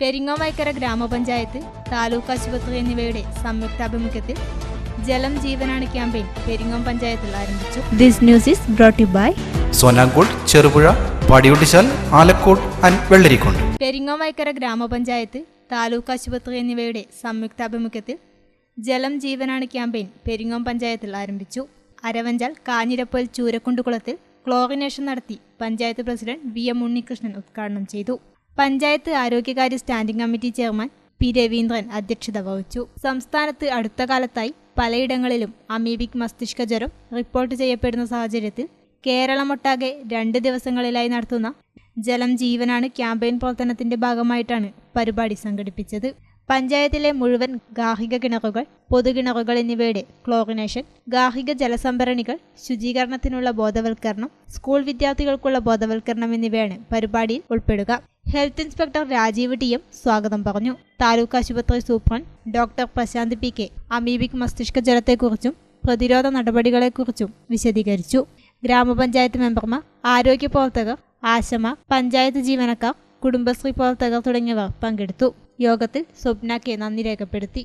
പെരിങ്ങോവൈക്കര ഗ്രാമപഞ്ചായത്ത് താലൂക്ക് ആശുപത്രി എന്നിവയുടെ സംയുക്താഭിമുഖ്യത്തിൽ ജലം ജീവനാണ് ക്യാമ്പയിൻ പെരിങ്ങോം പഞ്ചായത്തിൽ ആരംഭിച്ചു. This news is brought by Sonankode Cherupuzha Padiyottuchal Alakode and Vellarikundu Peringome Vayakkara ഗ്രാമപഞ്ചായത്ത് താലൂക്ക് ആശുപത്രി എന്നിവയുടെ സംയുക്താഭിമുഖ്യത്തിൽ ജലം ജീവനാണ് ക്യാമ്പയിൻ പെരിങ്ങോം പഞ്ചായത്തിൽ ആരംഭിച്ചു. അരവഞ്ചാൽ കാഞ്ഞിരപ്പൽ ചൂരക്കുണ്ടുകുളത്തിൽ ക്ലോറിനേഷൻ നടത്തി panchayat president V M Unnikrishnan ഉദ്ഘാടനം ചെയ്തു. Panchayat ആരോഗ്യകാര്യ standing committee chairman P Raveendran അധ്യക്ഷത വഹിച്ചു. സംസ്ഥാനത്ത് അടുത്ത കാലത്തായി പലയിടങ്ങളിലും അമീബിക് മസ്തിഷ്ക ജ്വരം റിപ്പോർട്ട് ചെയ്യപ്പെടുന്ന സാഹചര്യത്തിൽ കേരളമൊട്ടാകെ രണ്ട് ദിവസങ്ങളിലായി നടത്തുന്ന ജലം ജീവനാണ് ക്യാമ്പയിൻ പ്രവർത്തനത്തിന്റെ ഭാഗമായിട്ടാണ് പരിപാടി സംഘടിപ്പിച്ചത്. പഞ്ചായത്തിലെ മുഴുവൻ ഗാർഹിക കിണറുകൾ പൊതുകിണറുകൾ എന്നിവയുടെ ക്ലോറിനേഷൻ ഗാർഹിക ജലസംഭരണികൾ ശുചീകരണത്തിനുള്ള ബോധവൽക്കരണം സ്കൂൾ വിദ്യാർത്ഥികൾക്കുള്ള ബോധവൽക്കരണം എന്നിവയാണ് പരിപാടിയിൽ ഉൾപ്പെടുക. Health inspector Rajeev T M സ്വാഗതം പറഞ്ഞു. താലൂക്ക് ആശുപത്രി superintendent doctor Prashanth P K amoebic മസ്തിഷ്ക ജ്വരത്തെക്കുറിച്ചും പ്രതിരോധ നടപടികളെക്കുറിച്ചും വിശദീകരിച്ചു. ഗ്രാമപഞ്ചായത്ത് മെമ്പർമാർ ആരോഗ്യ പ്രവർത്തകർ ആശമ പഞ്ചായത്ത് ജീവനക്കാർ കുടുംബശ്രീ പ്രവർത്തകർ തുടങ്ങിയവർ പങ്കെടുത്തു. യോഗത്തിൽ സ്വപ്ന കെ നന്ദി രേഖപ്പെടുത്തി.